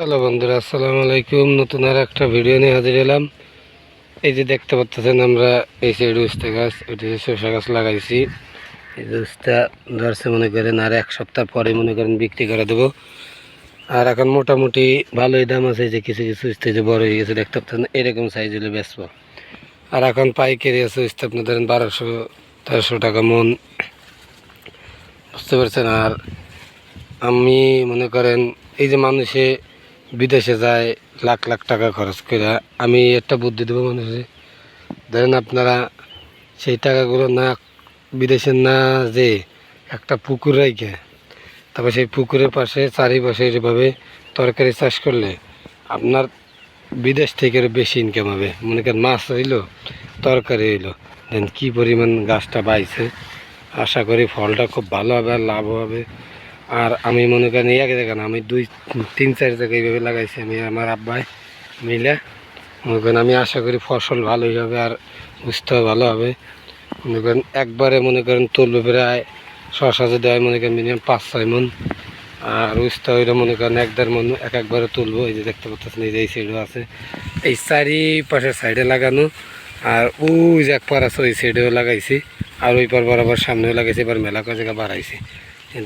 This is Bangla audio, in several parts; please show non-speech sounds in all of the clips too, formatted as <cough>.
হ্যালো বন্ধুরা, আসসালামু আলাইকুম। নতুন আর একটা ভিডিও নিয়ে হাজির এলাম এই যে দেখতে পাচ্ছেন আমরা, এই সাইড উস্তা গাছ, ওইটা শসা গাছ লাগাইছি। এই যে উস্তা ধরছে মনে করেন আর এক সপ্তাহ পরে মনে করেন বিক্রি করে দেবো। আর এখন মোটামুটি ভালোই দাম আছে যে কিছু কিছু উস্তা যে বড় হয়ে গেছে, দেখতে পাচ্ছেন, এরকম সাইজ হলে বেচবো। আর এখন পাইকারি আছে উস্তা, আপনি ধরেন বারোশো, তেরোশো টাকা মন। বুঝতে পারছেন? আর আমি মনে করেন, এই যে মানুষে বিদেশে যায়, লাখ লাখ টাকা খরচ করে। আমি একটা বুদ্ধি দেবো মানুষে, ধরেন আপনারা সেই টাকাগুলো না বিদেশে না যে একটা পুকুর রেখে, তারপর সেই পুকুরের পাশে চারিপাশে এভাবে তরকারি চাষ করলে আপনার বিদেশ থেকে বেশি ইনকাম হবে। মনে করেন মাছ হইল, তরকারি হইল। দেন কী পরিমাণ গাছটা বাইছে, আশা করি ফলটা খুব ভালো হবে আর লাভ হবে। আর আমি মনে করেন এক জায়গা আমি দুই, তিন, চার জায়গায় এইভাবে লাগাইছি আমি আমার আব্বাই মিলে। মনে করেন, আমি আশা করি ফসল ভালোই হবে আর বুঝতেও ভালো হবে। মনে করেন, একবারে মনে করেন তুলবে প্রায় শশা যদি হয় মনে করেন মিনিমাম পাঁচ, ছয় মন। আর উস্তা হইলে মনে করেন এক দেড় মন এক একবারে তুলবো। এই যে দেখতে পাচ্ছেন, এই যে এই সাইডও আছে। এই চারিপাশের সাইডে লাগানো। আর ওই যে এক পার আছে, ওই সাইডেও লাগাইছি। আর ওই পার বরাবর সামনেও লাগাইছি, এবার মেলা কয় জায়গা বাড়াইছি।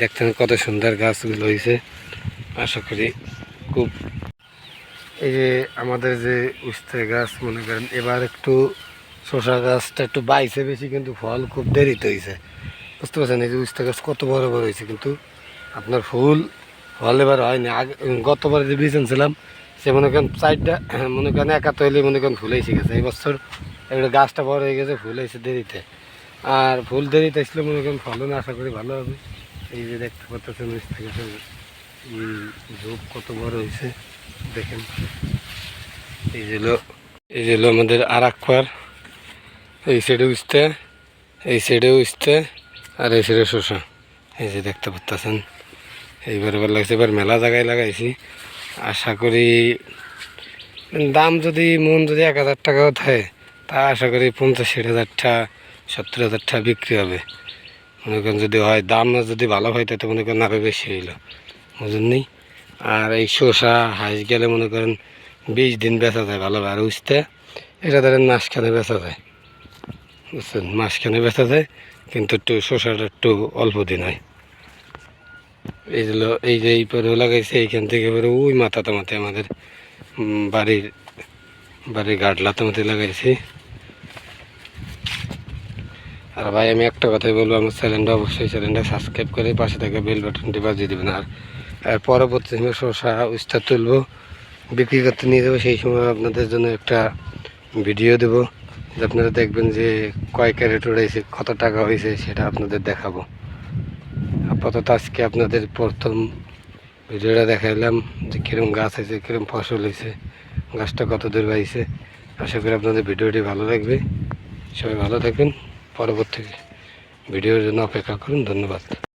দেখতেন কত সুন্দর গাছগুলো হয়েছে। আশা করি খুব এই যে আমাদের যে উস্তে গাছ, মনে করেন, এবার একটু শসা গাছটা একটু বাইছে বেশি, কিন্তু ফল খুব দেরিতে হয়েছে। বুঝতে পারছেন, এই যে উস্তে গাছ কত বড় বড় হয়েছে, কিন্তু আপনার ফুল, ফল এবার হয়নি। আগে গতবার যে বীজ ছিলাম সে মনে করেন সাইডটা <clears throat> মনে করেন একা তৈলি মনে করেন ফুল এসে গেছে। এই বছর একটা গাছটা বড় হয়ে গেছে, ফুল এসে দেরিতে। আর ফুল দেরিতে আসলে মনে করেন ফলন আশা করি ভালো হবে। এই যে দেখতে পাচ্ছেন উস্তে গাছের এই ঝোপ কত বড় হয়েছে, দেখেন। এই যে এই যে আমাদের আর একবার এই সাইডে উঠতে এই সাইডে উঠতে আর এই সাইডে শসা। এই যে দেখতে পাচ্ছেন, এইবার এবার লাগছে, এবার মেলা জায়গায় লাগাইছি। আশা করি দাম যদি, মন যদি এক হাজার টাকাও থাকে তা আশা করি পঞ্চাশ, ষাট হাজার টাকা সত্তর হাজারটা বিক্রি হবে। মনে করেন যদি হয়, দাম না যদি ভালো হয় তাতে মনে করেন আরও বেশি হইল। বুঝলেন নি আর এই শসা, হাঁস গেলে মনে করেন বিশ দিন বেচা যায় ভালো আর উঠতে এটা ধরেন মাসখানে বেচা যায়। বুঝছেন? মাসখানে বেচা যায়, কিন্তু একটু শসাটা একটু অল্প দিন হয়। এই যে এই যে এই পরেও লাগাইছে, এইখান থেকে এবারে ওই মাথাতে মাথায় আমাদের বাড়ির বাড়ির গাডলাতে মাথায় লাগাইছি। আর ভাই, আমি একটা কথাই বলব, আমার চ্যানেলটা অবশ্যই চ্যানেলটা সাবস্ক্রাইব করে পাশে থেকে বেল বাটনটি বাজিয়ে দেবেন। আর পরবর্তী সময় শসা, উস্তা তুলবো, বিক্রি করতে নিয়ে যাব, সেই সময় আপনাদের জন্য একটা ভিডিও দেবো, যে আপনারা দেখবেন যে কয় ক্যারেট উড়াইছে, কত টাকা হয়েছে সেটা আপনাদের দেখাবো। আপাতত আজকে আপনাদের প্রথম ভিডিওটা দেখাইলাম, যে কীরকম গাছ হয়েছে কীরকম ফসল হয়েছে গাছটা কত দূর বাইছে আশা করি আপনাদের ভিডিওটি ভালো লাগবে। সবাই ভালো থাকবেন। পরবর্তী ভিডিওর জন্য অপেক্ষা করুন। ধন্যবাদ।